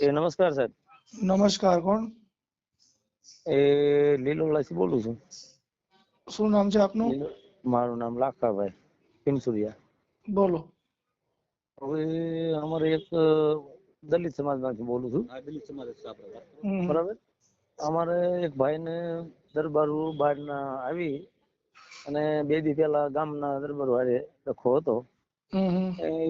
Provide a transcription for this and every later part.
એ નમસ્કાર સાહેબ. નમસ્કાર કોણ? એ લીલોલાથી બોલું છું. શું નામ છે આપનું? મારું નામ લાખાભાઈ પિનસુરિયા. બોલો. હવે અમારે એક દલિત સમાજમાંથી બોલું છું. હમ. બરાબર? અમારે એક ભાઈને દરબારુ બહારના આવી અને બે દી પહેલા ગામના દરબાર વાળે લખો હતો.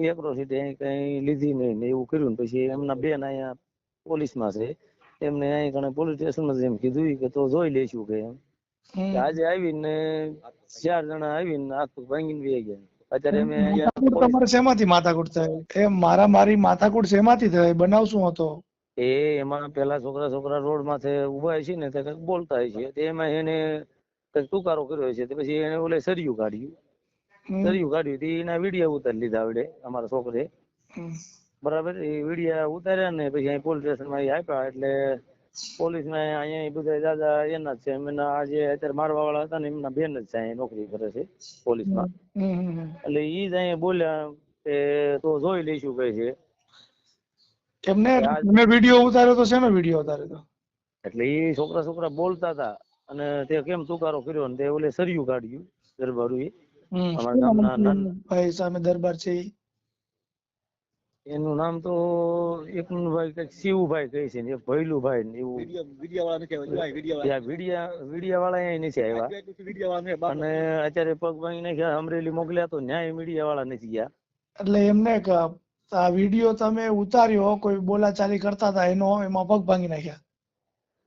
એક રોસી અહીં કઈ લીધી નહીં ને એવું કર્યું ને પછી એમના બેન અહીંયા પોલીસમાં છે. એમને અહીં કણે પોલીસ સ્ટેશનમાં એમ કીધું કે તો જોઈ લેશું કે એમ. આજે આવીને ચાર જણા આવીને આખું ભાંગીને બે ગયા. અત્યારે અમે અહીંયા માથાકૂટ પોલીસ- તમારે શેમાંથી માથાકૂટ થાય? એ મારા મારી માથાકૂટ શેમાંથી થાય? બનાવ શું હતો એ એમાં પેલા છોકરા છોકરા રોડ માથે ઊભા છે ને તે કંઈક બોલતા હોય છે એમાં એને કંઈક તુકારો કર્યો છે તે પછી એને ઓલે સરિયું કાઢ્યું. સરિયું કાઢ્યું એના વીડિયો ઉતારી લીધા આવડે અમારા છોકરે. બરાબર એ વિડીયા ઉતાર્યા ને પછી અહીં પોલીસ સ્ટેશનમાં એ આપ્યા. એટલે પોલીસમાં અહીંયા બધા દાદા એના જ છે. એમના આજે અત્યારે મારવા વાળા હતા ને એમના બેન જ છે અહીંયા નોકરી કરે છે પોલીસમાં. એટલે ઈ જ અહીંયા બોલ્યા કે તો જોઈ લઈશું કહે છે. એમને તમે વીડિયો ઉતાર્યો તો શેનો વીડિયો ઉતાર્યો તો? એટલે એ છોકરા છોકરા બોલતા હતા. અને તે કેમ તુકારો કર્યો ને તે ઓલે સરિયું કાઢ્યું દરબારું એ અમારા ગામના ભાઈ સામે દરબાર છે ઈ? એનું નામ તો એક ભાઈ કંઈક શિવભાઈ કહે છે ને એક ભૈલુભાઈ ને એવું. વિડિયા વિડિયા વાળા અહીંયા નથી આવ્યા. અને અત્યારે પગ ભાંગી નાખ્યા અમરેલી મોકલ્યા તો ન્યાય મીડિયા વાળા નથી ગયા. એટલે એમને ક- આ વીડિયો તમે ઉતાર્યો કોઈ બોલાચાલી કરતા હતા એનો એમાં પગ ભાંગી નાખ્યા.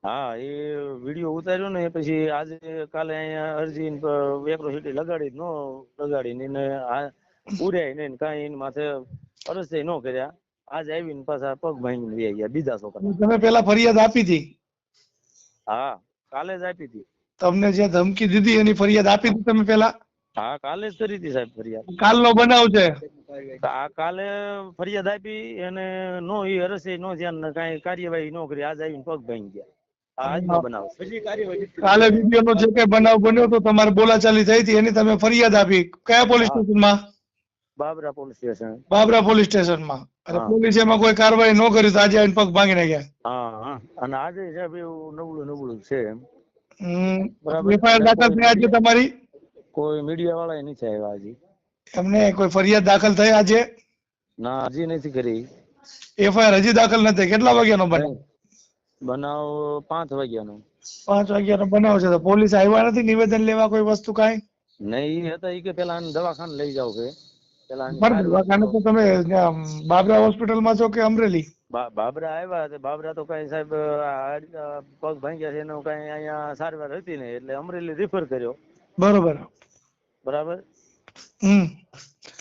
હા એ વીડિયો ઉતાર્યો ને પછી આજે કાલે અહીંયા અરજી એક્રોસિટી લગાડી નો લગાડીને એને આ ઉડ્યા નહીં ને કાંઈ એની માથે અરજે નો કર્યા. આજ આવીને પાછા પગ ભાંગીને લઈ ગયા બીજા છોકરા તમે પેલા ફરિયાદ આપી હતી? હા કાલે જ આપી હતી. તમને જે ધમકી દીધી એની ફરિયાદ આપી હતી તમે પેલા? હા કાલે જ કરી હતી સાહેબ ફરિયાદ. કાલનો બનાવ છે. આ કાલે ફરિયાદ આપી એને નો ઈ અરસે નો ધ્યાન ને કાંઈ કાર્યવાહી નો કરી આજ આવીને પગ ભાંગી ગયા. કાલે વીડિયો નો જે કઈ બનાવ બન્યો તો તમારે બોલાચાલી થઈ હતી એની તમે ફરિયાદ આપી. કયા પોલીસ સ્ટેશન સ્ટેશનમાં? Babra police station. Babra police સ્ટેશનમાં. અને પોલીસ એમાં કોઈ કાર્યવાહી ન કરી તો આજે આવીને પગ ભાંગી નાખ્યા. હા હા. અને આજે સાહેબ એવું નબળું નબળું છે એમ. એફઆઈઆર દાખલ થઈ આજે તમારી? કોઈ મીડિયા વાળા નથી આવ્યા હજી. તમને કોઈ ફરિયાદ દાખલ થઈ આજે? ના હજી નથી કરી. એફઆઈઆર હજી દાખલ નથી. કેટલા વાગ્યાનો બનાવ બનાવ પાંચ વાગ્યાનો. પાંચ વાગ્યાનો બનાવ છે તો પોલીસ આવ્યા નથી? નિવેદન લેવા કોઈ વસ્તુ કાંઈ? નહીં હતા એ કે પેલા દવાખાને લઈ જાવ કે. દવાખાને તો તમે બાબરા હોસ્પિટલમાં છો કે અમરેલી? બાબરા આવ્યા તે બાબરા તો કઈ સાહેબ પગ ભાંગ્યા છે એનો કઈ અહીંયા સારવાર હતી ને એટલે અમરેલી રિફર કર્યો. બરોબર. બરાબર? હમ.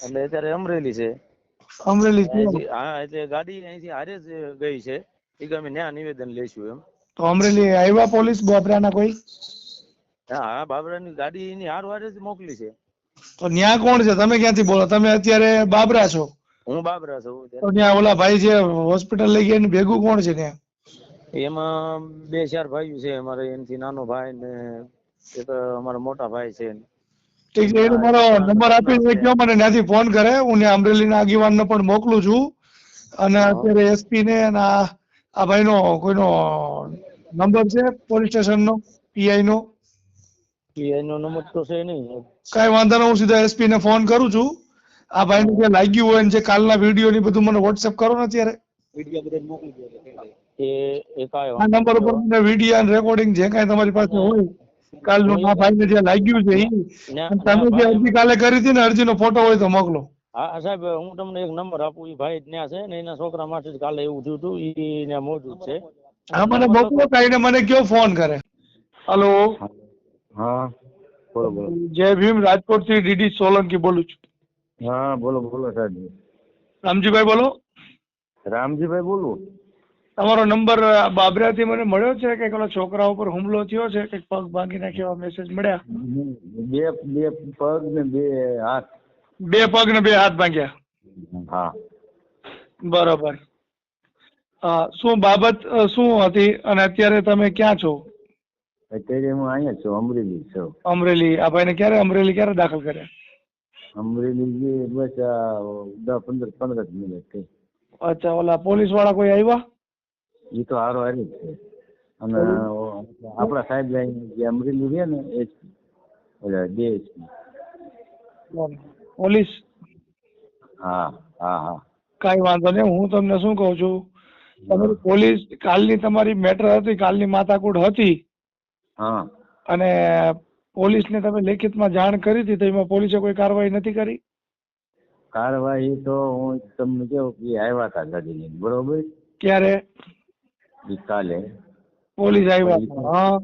એટલે અત્યારે અમરેલી છે. અમરેલી છે. હા એટલે ગાડી અહીંથી હારે જ ગઈ છે. એ ગમે ત્યાં ન્યા નિવેદન લઈશું એમ. તો અમરેલી આવ્યા પોલીસ બાબરાના કોઈ? હા હા બાબરાની ગાડી એની હાર હારે જ મોકલી છે. તો ન્યા કોણ છે? તમે ક્યાંથી બોલો? તમે અત્યારે બાબરા છો. હું બાબરા છું. તો. ત્યાં ઓલા ભાઈ જે હોસ્પિટલ લઈ ગયા એની ભેગું કોણ છે ત્યાં એમાં બે ચાર ભાઈઓ છે અમારે. એનાથી નાનો ભાઈ ને એક અમારા મોટા ભાઈ છે. ઠીક છે એનો મારો નંબર આપી દે કયો મને ત્યાંથી ફોન કરે. હું ત્યાં અમરેલીના આગેવાનને પણ મોકલું છું. અને અત્યારે એસપી ને આ આ ભાઈનો કોઈનો નંબર છે? પોલીસ સ્ટેશનનો પીઆઈ નો પીઆઈ નો નંબર તો છે નહીં. કાંઈ વાંધો નહીં હું સીધા એસપી ને ફોન કરું છું. આ ભાઈ ને જે લાગ્યું હોય ને જે કાલના વીડિયો ની બધું મને વોટ્સએપ કરો ને અત્યારે. એ એ કાંઈ આ નંબર ઉપર મને વીડિયો અને રેકોર્ડિંગ જે કાંઈ તમારી પાસે હોય કાલનું આ ભાઈને જે લાગ્યું છે તમે જે અરજી કાલે કરી હતી ને અરજી નો ફોટો હોય તો મોકલો. હા સાહેબ હું તમને એક નંબર આપું એ ભાઈ ત્યાં છે ને એના છોકરા માટે જ કાલે એવું થયું હતું ઈ ત્યાં મોજૂદ છે. હા મને મોકલો કાંઈને મને કયો ફોન કરે. હલો હા. બોલો બોલો. જય ભીમ રાજકોટથી ડીડી સોલંકી બોલું છું. હા બોલો બોલો સાહેબ રામજીભાઈ બોલો. રામજીભાઈ બોલું. તમારો નંબર બાબરાથી મને મળ્યો છે કે પેલા છોકરા ઉપર હુમલો થયો છે? કે પગ ભાંગી નાખ્યો મેસેજ મળ્યા? બે બે પગ ને બે હાથ. બે પગ ને બે હાથ ભાંગ્યા. હા. બરોબર. શું બાબત શું હતી? અને અત્યારે તમે ક્યાં છો? અત્યારે હું અહીંયા છું અમરેલી છું. અમરેલી. આ ભાઈને ક્યારે અમરેલી ક્યારે દાખલ કર્યા? અમરેલી જે બસ દસ પંદર પંદર જ મિનિટ થઈ અચ્છા ઓલા પોલીસવાળા કોઈ આવ્યા? એ તો હારો હારી છે. અને આપણા સાહેબ જે અમરેલી રહે ને એ ઓલા ડીએસપી પોલીસ? હા હા હા. કાંઈ વાંધો નહીં હું તમને શું કહું છું? તમારી પોલીસ કાલની તમારી મેટર હતી કાલની માથાકૂટ હતી. અને પોલીસને તમે લેખિતમાં જાણ કરી હતી તો એમાં પોલીસે કોઈ કાર્યવાહી નથી કરી? કાર્યવાહી તો હું તમને કેવું કે આવ્યા હતા ગાડી લઈને બરોબર? ક્યારે? કાલે. પોલીસ આવ્યા હા.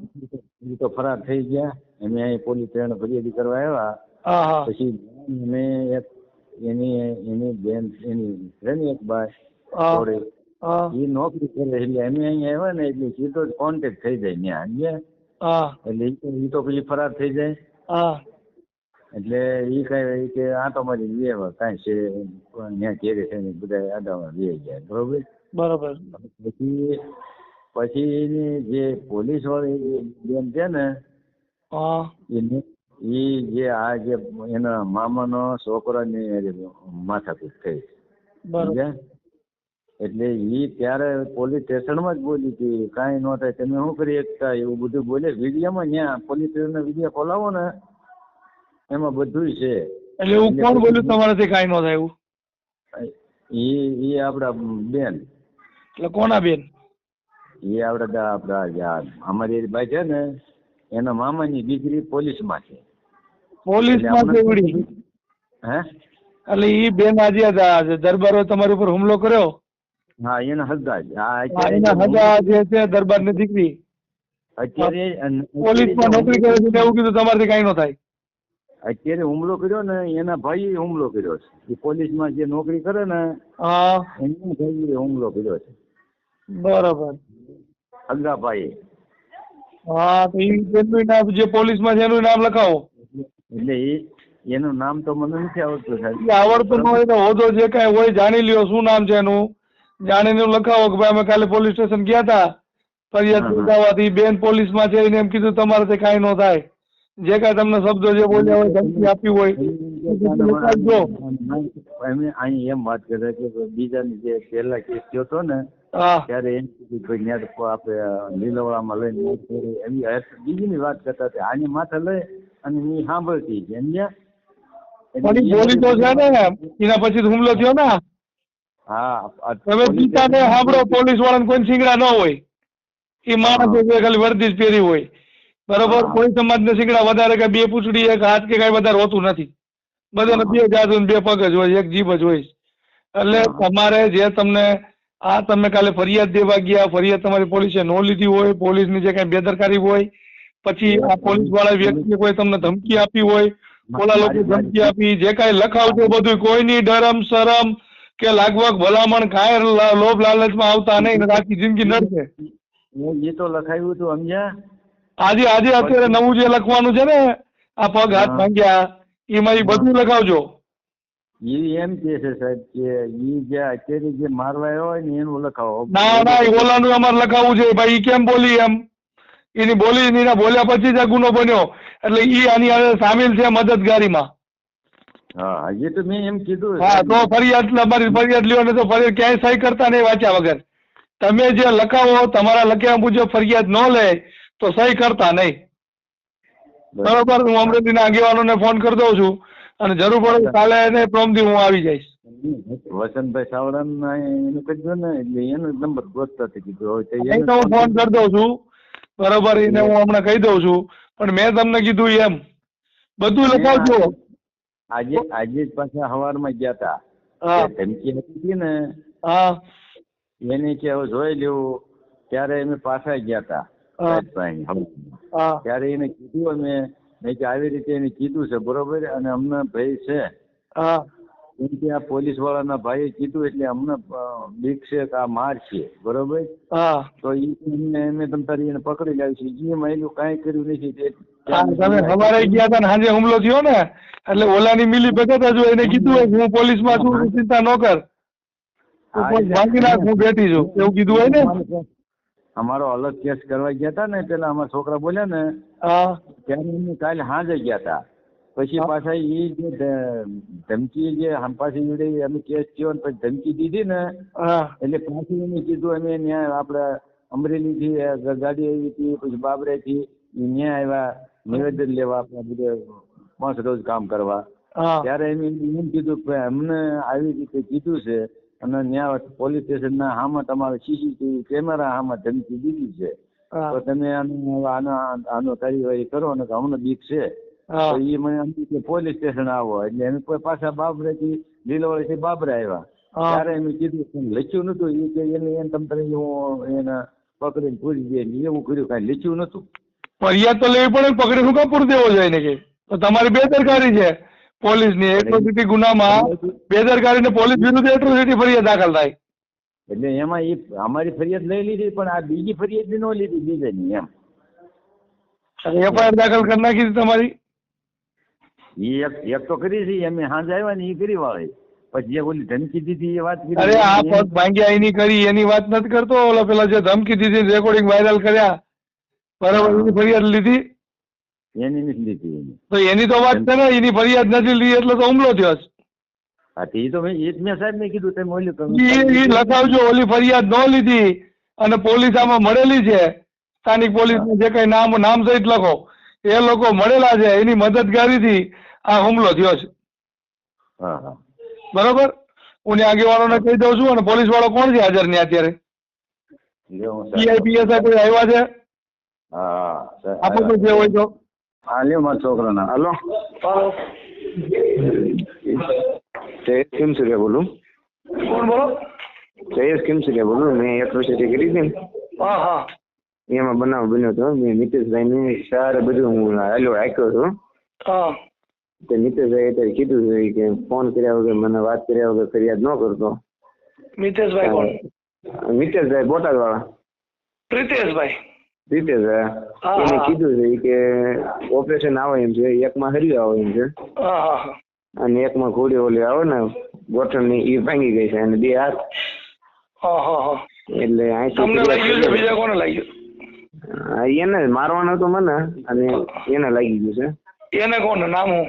એ તો ફરાર થઈ ગયા. અમે અહીં પોલીસ ટ્રેન ફરિયાદી કરવા આવ્યા. પછી મેં એક એની એની બેન એની ફ્રેન્ડ એક બાય એ નોકરી કરે એટલે અમે અહીં આવ્યા ને એટલે સીધો જ કોન્ટેક્ટ થઈ જાય ત્યાં સમજ્યા? હા. એટલે તો- પછી ફરાર થઈ જાય. હા. એટલે ઈ કઈ કે આ તો મારી વે કાંઈ છે ત્યાં ઘેરે છે ને બધા આડામાં વે ગયા બરોબર? બરોબર. પછી પછી એની જે પોલીસ વાળી બેન છે ને એને ઈ જે આ જે એના મામાનો છોકરાની માથાકૂટ થઈ. બરોબર? એટલે ઈ ત્યારે પોલીસ સ્ટેશનમાં જ બોલી હતી કાંઈ ન થાય તમે શું કરી શકતા? એવું બધું બોલે. વિડીયોમાં ત્યાં પોલીસ સ્ટેશનનો વીડિયો ખોલાવો ને એમાં બધું છે. એટલે એવું કોણ બોલ્યું તમારાથી કાંઈ ન થાય એવું? ઈ ઈ આપડા બેન. એટલે કોના બેન? એ આપડા આપડા યાર અમારી ભાઈ છે ને એના મામાની દીકરી પોલીસમાં છે. પોલીસમાં કેવડી? હે? એટલે ઈ બેન આજે દરબારો તમારી ઉપર હુમલો કર્યો? હા એના હગા જ. આ આ એના હગા જે છે દરબારની દીકરી. અત્યારે પોલીસમાં નોકરી કરે છે એવું કીધું તમારાથી કાંઈ ન થાય. અત્યારે હુમલો કર્યો ને એના ભાઈએ હુમલો કર્યો છે. એ પોલીસમાં જે નોકરી કરે ને એના ભાઈએ હુમલો કર્યો છે. બરાબર. હગા ભાઈ હા તો એનું નામ જે પોલીસમાં છે એનું નામ લખાવો. એટલે એનું નામ તો મને નથી આવડતું સાહેબ. આવડતું ન હોય તો હોદો જે કાંઈ હોય જાણી લ્યો શું નામ છે એનું. જાણીને લખાવો કે ભાઈ અમે કાલે પોલીસ સ્ટેશન ગયા હતા ફરિયાદ. નોંધાવવાથી બેન પોલીસમાં છે એને એમ કીધું તમારાથી કાંઈ ન થાય. જે કાંઈ તમને શબ્દો જે બોલ્યા હોય ધમકી આપી હોય અહીં એમ વાત કરે કે બીજાની જે પહેલા કેસ થયો હતો ને ત્યારે એમ કીધું ભાઈ ત્યાં આપણે લીલવડામાં લઈને એવી બીજીની વાત કરતા હતા. આની માથે લઈ અને એ સાંભળતી જેમ સમજ્યા? છે ને એના પછી હુમલો થયો ને. હા આ ગીતાને સાંભળો પોલીસ વાળાને કોઈ શીંગડા ન હોય. એ માણસ ખાલી વર્દી જ પહેરી હોય. બરોબર? કોઈ સમાજને શીંગડા વધારે કે બે પૂછડી એક હાથ કે કઈ વધારે હોતું નથી. બધાને બે જાત બે પગ જ હોય એક જીભ જ હોય. એટલે તમારે જે તમને આ તમે કાલે ફરિયાદ દેવા ગયા ફરિયાદ તમારી પોલીસે નો લીધી હોય પોલીસની જે કઈ બેદરકારી હોય પછી આ પોલીસવાળા વ્યક્તિએ કોઈ તમને ધમકી આપી હોય ઓલા લોકો ધમકી આપી જે કાંઈ લખાવજો બધું કોઈની ડરમ શરમ કે લાગવગ ભલામણ કાંઈ લોભ લોભ લાલચમાં આવતા નહીં ને આખી જિંદગી નડશે એ તો લખાયું હતું સમજ્યા? આજે આજે અત્યારે નવું જે લખવાનું છે ને આ પગ હાથ. ભાંગ્યા એમાં એ બધું લખાવજો. એ એમ કે છે સાહેબ કે ઈ જે અત્યારે જે મારવા હોય ને એનું લખાવો. ના ના ઓલાનું અમારે લખાવવું છે. ભાઈ કેમ બોલી એમ? એની બોલી એના બોલ્યા પછી જ આ ગુનો બન્યો. એટલે એ આની સામેલ છે મદદગારીમાં. હા એ તો મેં એમ કીધું હા તો ફરિયાદ અમારી ફરિયાદ લ્યો ને તો ફરિયાદ ક્યાંય સહી કરતા નહીં વાંચ્યા વગર. તમે જે લખાવો તમારા લખ્યા મુજબ ફરિયાદ ન લે તો સહી કરતા નહીં. બરોબર હું અમરેલીના આગેવાનોને ફોન કરી દઉં છું અને જરૂર પડે કાલે એને પ્રોમથી હું આવી જઈશ. વસંતભાઈ સાવડા એનું કરજો ને એટલે એનો નંબર ગોતતા હતી કીધું. હવે તો તો હું ફોન કરી દઉં છું. બરોબર એને હું હમણાં કહી દઉં છું. પણ મેં તમને કીધું એમ. બધું લખાવજો. આજે આજે જ પાછા હવારમાં ગયા હતા ધમકી હતી ને. એને કે હવે જોઈ લેવું. ત્યારે અમે પાછા ગયા હતા ત્યારે એને કીધું અમે. મેં કે આવી રીતે એને કીધું છે બરોબર? અને અમને ભય છે. કેમ કે આ પોલીસ વાળાના ભાઈએ કીધું એટલે અમને બીક છે કે આ માર છે. બરોબર? તો ઈ એમને અમે તમ તારી એને પકડી લાવી છે. એ એનું કાંઈ કર્યું નથી. તે તમે સવારે ગયા હતા ને સાંજે હુમલો થયો ને એટલે ઓલાની મિલી ભગત હજુ એને કીધું હોય હું પોલીસમાં છું ચિંતા ન કર. ભાંગી નાખ હું બેઠી છું. એવું કીધું હોય ને? અમારો અલગ કેસ કરવા ગયા હતા ને પેલા અમારા છોકરા બોલ્યા ને ત્યારે અમે કાલે સાંજે ગયા હતા પછી પાછા એ જે ધમકી જે પાછી જોડે અમે કેસ થયો ને પછી ધમકી દીધી ને એટલે પાછી એને કીધું અમે ત્યાં આપડે અમરેલી થી ગાડી આવી હતી પછી બાબરે થી ત્યાં આવ્યા નિવેદન લેવા આપણે પાંચ રોજ કામ કરવા. ત્યારે એમ એમ કીધું કે અમને આવી રીતે કીધું છે અને ત્યાં પોલીસ સ્ટેશન ના હામાં તમારે સીસીટીવી કેમેરા હામાં ધમકી દીધી છે. તો તમે આનો કાર્યવાહી કરો ને કે અમને બીક છે. તો એ મને એમ કે પોલીસ સ્ટેશન આવો. એટલે એમ કોઈ પાછા બાબરે થી લીલવાડી થી બાબરે આવ્યા. ત્યારે એમ કીધું લખ્યું નતું એ કે એને એમ તમે હું એને પકડીને પૂરી દે. એવું કર્યું. કઈ લખ્યું નતું ફરિયાદ તો લેવી પડે પકડી શું કામ પૂરી દેવો જોઈએ ને કે? તો તમારી બેદરકારી છે પોલીસની એટ્રોસિટી ગુનામાં બેદરકારી ને પોલીસ વિરુદ્ધ એટ્રોસિટી ફરિયાદ દાખલ થાય. એટલે એમાં એ અમારી ફરિયાદ લઈ લીધી પણ આ બીજી ફરિયાદ ન લીધી બીજાની એમ. એફઆઈઆર દાખલ કરી નાખી તમારી. એ એક એક તો કરી છે અમે સાંજે આવ્યા ને એ કરી વાળી. પછી જે ઓલી ધમકી દીધી એ વાત કરી અરે આ પગ ભાંગ્યા એની કરી એની વાત નથી કરતો ઓલા પેલા જે ધમકી દીધી રેકોર્ડિંગ વાયરલ કર્યા. બરાબર એની ફરિયાદ લીધી? એની નથી લીધી એની. તો એની તો વાત છે ને એની ફરિયાદ નથી લીધી એટલે તો હુમલો થયો છે. હા તો એ તો મેં એ જ મેં સાહેબ ને કીધું તમે ઓલી ઈ લખાવજો ઓલી ફરિયાદ ન લીધી અને પોલીસ આમાં મળેલી છે. સ્થાનિક પોલીસ જે કઈ નામ નામ સહિત લખો. એ લોકો મળેલા છે એની મદદગારીથી આ હુમલો થયો છે. બરોબર? હું ત્યાં આગેવાનોને કહી દઉં છું અને પોલીસ વાળો કોણ છે હાજર ને અત્યારે? પીઆઈપીએસ કોઈ આવ્યા છે? હા આપો જે હોય તો હા મારા છોકરાના. હાલો. જયેશ કિમસુરિયા બોલું? કોણ બોલો? જયેશ કિમસુરિયા બોલું? મેં એટ્રોસિટી કરી હતી ને. હા હા. એમાં બનાવ બન્યો હતો મેં મિતેશભાઈને સારે બધું હું હાલ્યો રાખ્યો હતો. હા. તો મિતેશભાઈ અત્યારે કીધું છે કે ફોન કર્યા વગર મને વાત કર્યા વગર ફરિયાદ ન કરતો. મિતેશભાઈ કોણ? મિતેશભાઈ બોટાદ વાળા પ્રિતેશભાઈ. રીતેશભાઈ છે એને કીધું છે કે ઓપરેશન આવે એમ છે એકમાં હર્યું આવે એમ છે. હા અને એકમાં ઘોડી ઓલી આવે ને ગોઠણની એ ભાંગી ગઈ છે અને બે હાથ. હા એટલે તમને લાગ્યું છે બીજા કોને લાગ્યું? એને મારવાનો તો મને અને એને લાગી ગયું છે. એને કોણ નામ? હું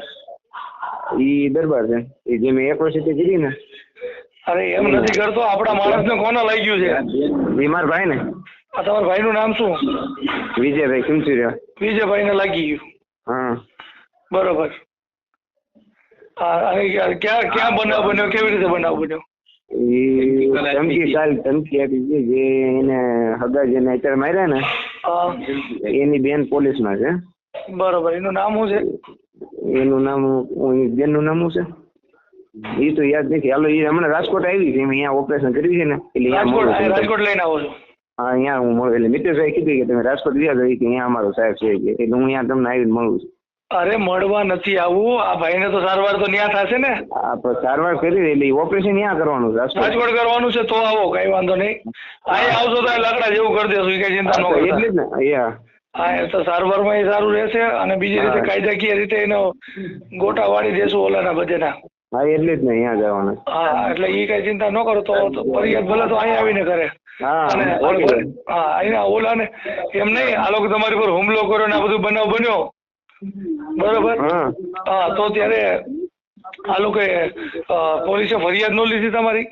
ઈ દરબાર છે. એ જે મેં એક વર્ષે કરી ને. અરે એમ નથી કરતો આપણા માણસને કોને લાગ્યું છે? બીમાર મારા ભાઈ ને. આ તમારા ભાઈનું નામ શું? વિજયભાઈ કિમચુરિયા વિજયભાઈને લાગી ગયું. હા. બરોબર. ક્યાં ક્યાં બનાવ બન્યો? કેવી રીતે બનાવ બન્યો? ધમકી કાલ ધમકી આપી છે જે એને હગા માર્યા ને એની બેન પોલીસમાં છે. બરોબર. એનું નામ શું છે? એનું નામ બેનનું નામ શું છે? એ તો યાદ નથી. હાલો એ હમણાં રાજકોટ આવી છે. અહીંયા ઓપરેશન કર્યું છે ને એટલે. રાજકોટ લઈને આવો છો. હા અહીંયા હું મળું. એટલે મિતેશભાઈ કીધું કે તમે રાજકોટ ગયા તો કે અહીંયા અમારો સાહેબ છે કે. એટલે હું અહીંયા તમને આવીને મળું છું. અરે મળવા નથી આવવું આ ભાઈને તો સારવાર તો ન્યા થશે ને? સારવાર કરી એટલે ઓપરેશન ન્યા કરવાનું છે રાજકોટ. કરવાનું છે તો આવો કઈ વાંધો નહીં. અહીં આવશો તો લાકડા જેવું કરી દેશું કઈ ચિંતા ન કરો એટલે જ ને હા એ તો સારવારમાં એ સારું રહેશે અને બીજી રીતે. કાયદાકીય રીતે એનો ગોટા વાળી દેશું ઓલાના બધેના. હા એટલે જ ને અહીંયા જવાનું. હા એટલે એ કઈ ચિંતા ન કરો તો તો ફરિયાદ ભલે તો અહીંયા આવીને કરે. હા એમ નહીં આ લોકો તમારી પર હુમલો કર્યો ને આ બધું બનાવ બન્યો. બરોબર? હા. તો ત્યારે આ લોકોએ પોલીસે ફરિયાદ નો લીધી તમારી?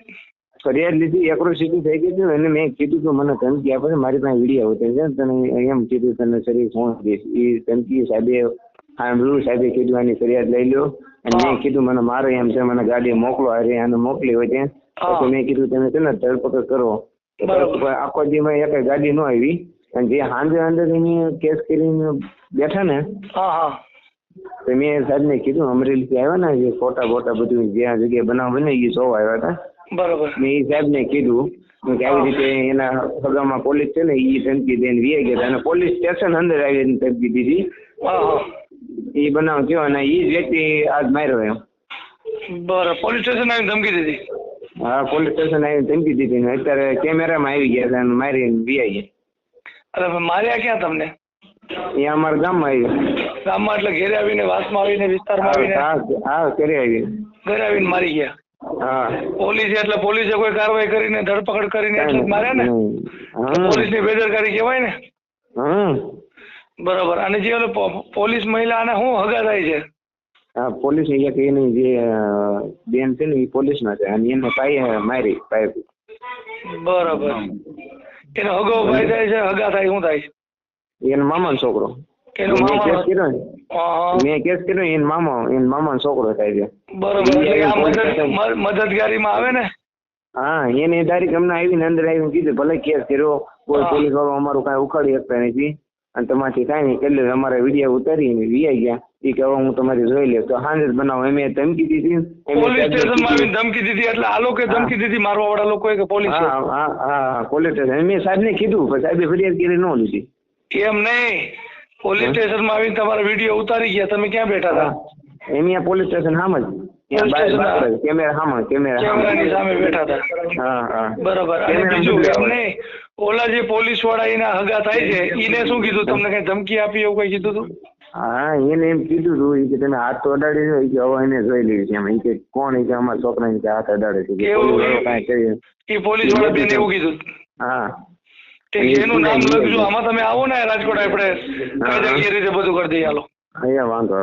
ફરિયાદ લીધી એક્રોસિટી થઈ ગઈ છે અને મેં કીધું કે મને ધમકી આપે છે મારી પાસે વીડિયો હોતે છે તને એમ કીધું તને શરીર ફોન દઈશ એ ધમકી સાહેબે સાંભળ્યું સાહેબે કીધું આની ફરિયાદ લઈ લો અને મેં કીધું મને મારે એમ છે મને ગાડી મોકલો અરે આને મોકલી હોય ત્યાં હા. મેં કીધું તમે છે ને ધરપકડ કરો. આખો દીમાં એક ગાડી ન આવી. અને જે હાંજે અંદર એની કેસ કરીને બેઠા ને હા હા. તો મેં સાહેબને કીધું અમરેલીથી આવ્યા ને જે ફોટા બોટા બધું જ્યાં જગ્યાએ બનાવ બને એ સૌ આવ્યા હતા. બરોબર. મેં એ સાહેબને કીધું કે આવી રીતે એના સગામાં પોલીસ છે ને એ ધમકી દઈને વી ગયા અને પોલીસ સ્ટેશન અંદર આવીને ધમકી દીધી. એ બનાવ થયો અને એ જ વ્યક્તિ આજ માર્યો એમ. બરોબર. પોલીસ સ્ટેશન આવીને ધમકી દીધી. હા પોલીસ સ્ટેશન આવીને ધમકી દીધી ને અત્યારે કેમેરામાં આવી ગયા છે અને મારીને વી ગયા અરે માર્યા ક્યાં તમને? એ અમારા ગામમાં આવ્યું. ગામમાં એટલે ઘેરે આવીને વાસમાં આવીને વિસ્તારમાં આવીને? હા ઘેરે કરી આવી ઘરે આવીને મારી ગયા? હા. પોલીસ એટલે પોલીસે કોઈ કાર્યવાહી કરીને ધરપકડ કરીને એટલે માર્યા ને? પોલીસ પોલીસની બેદરકારી કહેવાય ને? હા. બરોબર. અને જે પોલીસ મહિલા અને શું હગા થાય છે? આ પોલીસ એક એની જે બેન છે ને એ પોલીસમાં છે. અને એને પાયે મારી પાઇપ બરાબર. એનો હગો ભાઈ થાય છે હગા થાય શું થાય એનો મામાનો છોકરો. એનો મામા ને. હા, મેં કેસ કર્યો ને મામા એનો મામાનો છોકરો થાય છે. બરાબર એટલે આ મદદગારીમાં આવે ને? હા એને તારીખ અમને આવીને અંદર આવીને કીધું ભલે કેસ કર્યો કોઈ હા. પોલીસ વાળો અમારું કાંઈ ઉખાડી શકતા નથી. અને તમારથી કાંઈ નહીં એટલે અમારા વીડિયો ઉતારીને વીઆઈ ગયા. એ કે હું તમારી જોઈ લે તો હાજર બનાવો. એમ ધમકી દીધી. પોલીસ સ્ટેશનમાં ધમકી દીધી. એટલે આ લોકો ધમકી દીધી. મારવા વાળા લોકો કે પોલીસ હા હા પોલીસ સ્ટેશન. મેં સાહેબને કીધું પણ સાહેબે ફરિયાદ કરી ન લીધી. એમ નહીં. પોલીસ સ્ટેશનમાં આવીને તમારા વીડિયો ઉતારી ગયા. તમે ક્યાં બેઠા હતા? એમ અહીંયા પોલીસ સ્ટેશન સામે જ. કેમેરા સામે કેમેરા સામે બેઠા હતા. હા હા. બરાબર. બીજું એમ નહીં. ઓલા જે પોલીસવાળા એના હગા થાય છે એને શું કીધું તમને કઈ ધમકી આપી એવું કઈ કીધું હતું હા એને એમ કીધું હતું કે તમે હાથ તો અડાડી દો કે હવે એને જોઈ લીધી છે એમ. કે કોણ કે અમારા છોકરાને કે હાથ અડાડે છે એ પોલીસવાળા બેન એવું કીધું? હા. કે એનું નામ લખજો આમાં તમે આવો ને રાજકોટ આપણે કાયદાકીય રીતે બધું કરી દઈએ હાલો. અહીંયા વાંધો.